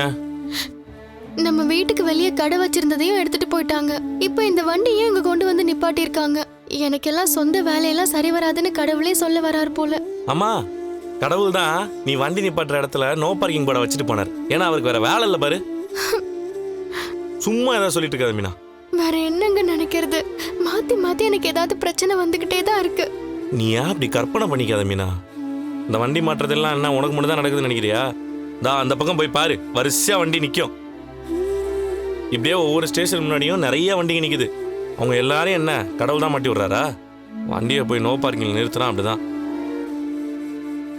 ஏன் நம்ம வீட்டுக்கு வெளியே கடை வச்சிருந்ததையும் எடுத்துட்டு போயிட்டாங்க. இப்போ இந்த வண்டியும் இங்க கொண்டு வந்து நிப்பாட்டியிருக்காங்க. எனக்கெல்லாம் சொந்த வேலையெல்லாம் சரி வராதுன்னு கடவுளே சொல்ல வராரு போல. அம்மா கடவுள் தான் நீ வண்டி நிப்பாட்டுற இடத்துல நோ பார்க்கிங் போர்டை வச்சுட்டு போனார். ஏன்னா அவருக்கு வேற வேலை இல்லை பாரு. சும்மா ஏதாவது சொல்லிட்டு இருக்காது மீனா. வேற என்னங்க நினைக்கிறது? மாத்தி மாத்தி எனக்கு ஏதாவது பிரச்சனை வந்துகிட்டே தான் இருக்கு. நீ ஏன் அப்படி கற்பனை பண்ணிக்காத மீனா? இந்த வண்டி மாட்டுறதெல்லாம் என்ன உனக்கு மட்டும் தான் நடக்குதுன்னு நினைக்கிறியா? தா அந்த பக்கம் போய் பாரு. வரிசையா வண்டி நிற்கும் இப்படியே ஒவ்வொரு ஸ்டேஷன் முன்னாடியும் நிறைய வண்டிங்க நிக்குது. அவங்க எல்லாரையும் என்ன கடவுள் தான் மாட்டி விடுறாரா? வண்டியை போய் நோ பார்க்கிங் நிறுத்துறான் அப்படிதான்.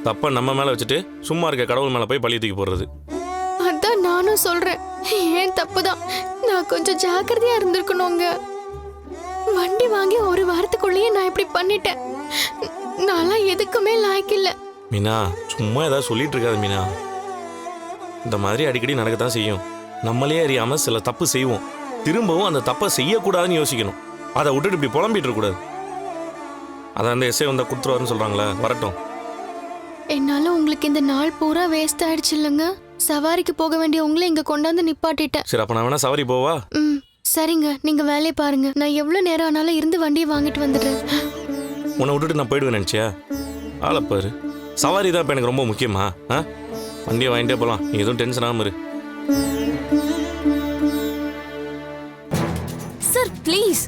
தப்பை நம்ம மேல வச்சுட்டு சும்மா இருக்க கடவுள் மேல போய் பழி தூக்கி போடுறது. அதான் நானும் சொல்றேன். ஏன் தப்புதான்? நான் கொஞ்சம் ஜாக்கிரதையா இருந்திருக்கணுங்க. வண்டி வாங்கி ஒரு வாரத்துக்குள்ளேயே நான் இப்படி பண்ணிட்டேன். நான்லாம் எதுக்குமே லாய்க்கு இல்ல மீனா சும்மா ஏதாவது சொல்லிட்டு இருக்காது மீனா. இந்த மாதிரி அடிக்கடி நடக்கத்தான் செய்யும். நம்மளே அறியாம சில தப்பு செய்வோம். திரும்பவும் அந்த தப்பை செய்யக்கூடாதுன்னு யோசிக்கணும். அதை விட்டுட்டு இப்படி புலம்பிட்டு இருக்கக்கூடாது. அதான் அந்த எஸ்ஐ வந்தா கொடுத்துருவாருன்னு சொல்றாங்களே வரட்டும். என்னால உங்களுக்கு இந்த நாள் பூரா வேஸ்ட் ஆயிடுச்சு இல்லைங்க? சவாரிக்கு போக வேண்டிய உங்களை இங்க கொண்டாந்து நிப்பாட்டிட்டேன். சரி அப்ப நான் வேணா சவாரி போவா? ம் சரிங்க. நீங்க வேலையை பாருங்க. நான் எவ்வளவு நேரம் ஆனாலும் இருந்து வண்டியை வாங்கிட்டு வந்துடுறேன். உன்னை விட்டுட்டு நான் போயிடுவேன் நினைச்சியா? ஆளை பாரு. சவாரி தான் இப்போ எனக்கு ரொம்ப முக்கியமா? ஆ? வண்டியை வாங்கிட்டே போகலாம். நீ எதுவும் டென்ஷன் ஆகாம இரு. சார் ப்ளீஸ்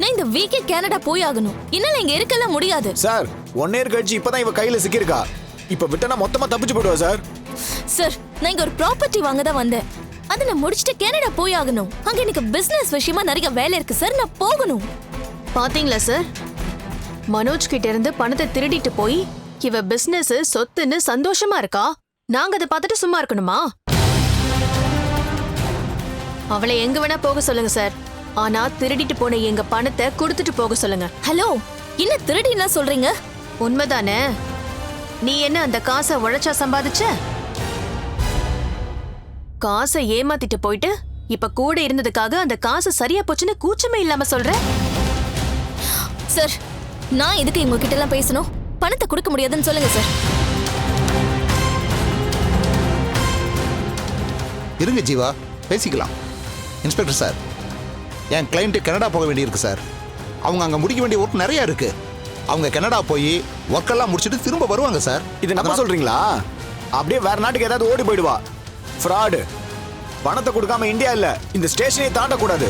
நான் இந்த வீக்கே கனடா போய் ஆகணும். என்னால இங்க இருக்கல முடியாது. சார் ஒன் இயர் கழிச்சு இப்பதான் இவ கையில சிக்கியிருக்கா. இப்ப விட்டனா மொத்தமா தப்பிச்சு போயிடுவா சார் சார் நான் இங்க ஒரு ப்ராப்பர்ட்டி வாங்க தான் வந்தேன். அதை நான் முடிச்சுட்டு கனடா போய் ஆகணும். அங்க எனக்கு பிசினஸ் விஷயமா நிறைய வேலை இருக்கு சார் நான் போகணும். பாத்தீங்களா சார் மனோஜ் கிட்ட இருந்து பணத்தை திருடிட்டு போய் இவ பிசினஸ் சொத்துன்னு சந்தோஷமா இருக்கா? நாங்க அதை பார்த்துட்டு சும்மா இருக்கணுமா? அவளை எங்க வேணா போக சொல்லுங்க சார். ஆனா திருடிட்டு போன எங்க பணத்தை கொடுத்துட்டு போக சொல்லுங்க. ஹலோ என்ன திருடினா சொல்றீங்க? உண்மைதானே? நீ என்ன அந்த காசை உழைச்சா சம்பாதிச்ச? காசை ஏமாத்திட்டு போயிட்டு இப்ப கூட இருந்ததுக்காக அந்த காசு சரியா போச்சுன்னு கூச்சமே இல்லாம சொல்ற? சார் நான் எதுக்கு இவங்க கிட்ட எல்லாம் பேசணும்? பணத்தை கொடுக்க முடியாதுன்னு சொல்லுங்க சார். இருங்க ஜீவா பேசிக்கலாம். இன்ஸ்பெக்டர் சார் என் கிளைண்ட்டு கனடா போக வேண்டியிருக்கு சார். அவங்க அங்கே முடிக்க வேண்டிய ஒர்க் நிறைய இருக்கு. அவங்க கனடா போய் ஒர்க்கெல்லாம் முடிச்சுட்டு திரும்ப வருவாங்க சார். இது நம்ம சொல்றீங்களா? அப்படியே வேற நாட்டுக்கு ஏதாவது ஓடி போயிடுவா. ஃப்ராடு பணத்தை கொடுக்காம இந்தியா இல்ல. இந்த ஸ்டேஷனை தாண்டக்கூடாது.